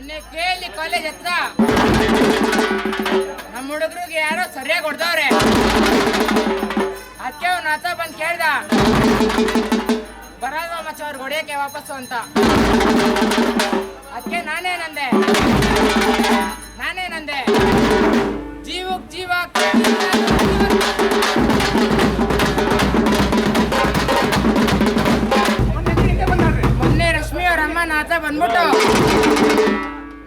ಮೊನ್ನೆ ಕೇಳಿ ಕಾಲೇಜ್ ಹತ್ರ. ನಮ್ಮ ಹುಡುಗರಿಗೆ ಯಾರೋ ಸರಿಯಾಗಿ ಹೊಡೆದವ್ರೆ. ಅದಕ್ಕೆ ಅವ್ನ ಹತ್ರ ಬಂದು ಕೇಳ್ದ. ಬರಲ್ವಾ ಮಚ್ಚ, ಅವ್ರಿಗೆ ಹೊಡೆಯಕ್ಕೆ ವಾಪಸ್ಸು ಅಂತ. ಅದಕ್ಕೆ ನಾನೇ ನಂದೆ. ಜೀವಕ್ ಜೀವ ಮೊನ್ನೆ ರಶ್ಮಿ ಅವ್ರ ಅಮ್ಮ ನಾತ ಬಂದ್ಬಿಟ್ಟು.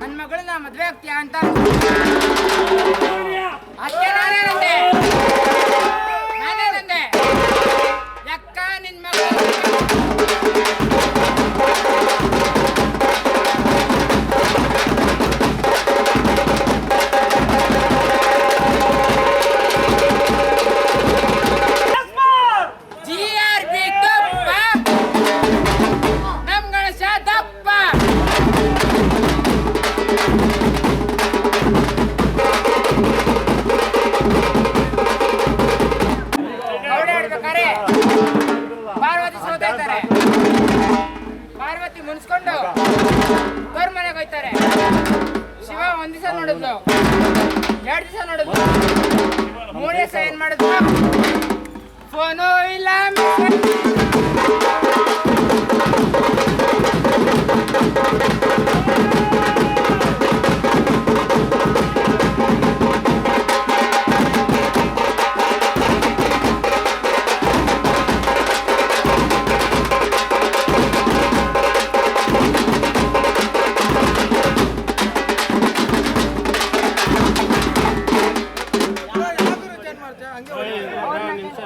ನನ್ನ ಮಗಳನ್ನ ಮದುವೆ ಆಗ್ತೀಯಾ ಅಂತ. ಅದಕ್ಕೆ ನಾನೇನಂದೆ ಗೌಡೆ ಕರೆ. ಪಾರ್ವತಿ ಇದ್ದಾರೆ. ಪಾರ್ವತಿ ಮುನ್ಸ್ಕೊಂಡು ತೋರ್ ಮನೆಗೆ ಹೋಯ್ತಾರೆ. ಶಿವ ಒಂದ್ ದಿವಸ ನೋಡಿದ್ಲು. ಎರಡ್ ದಿವಸ ನೋಡಿದ್ಲು. ಮೂರೇ ದಿವಸ ಏನ್ ಮಾಡಿದ್ಲು? ಫೋನು ಇಲ್ಲ ನಿಮಿಷ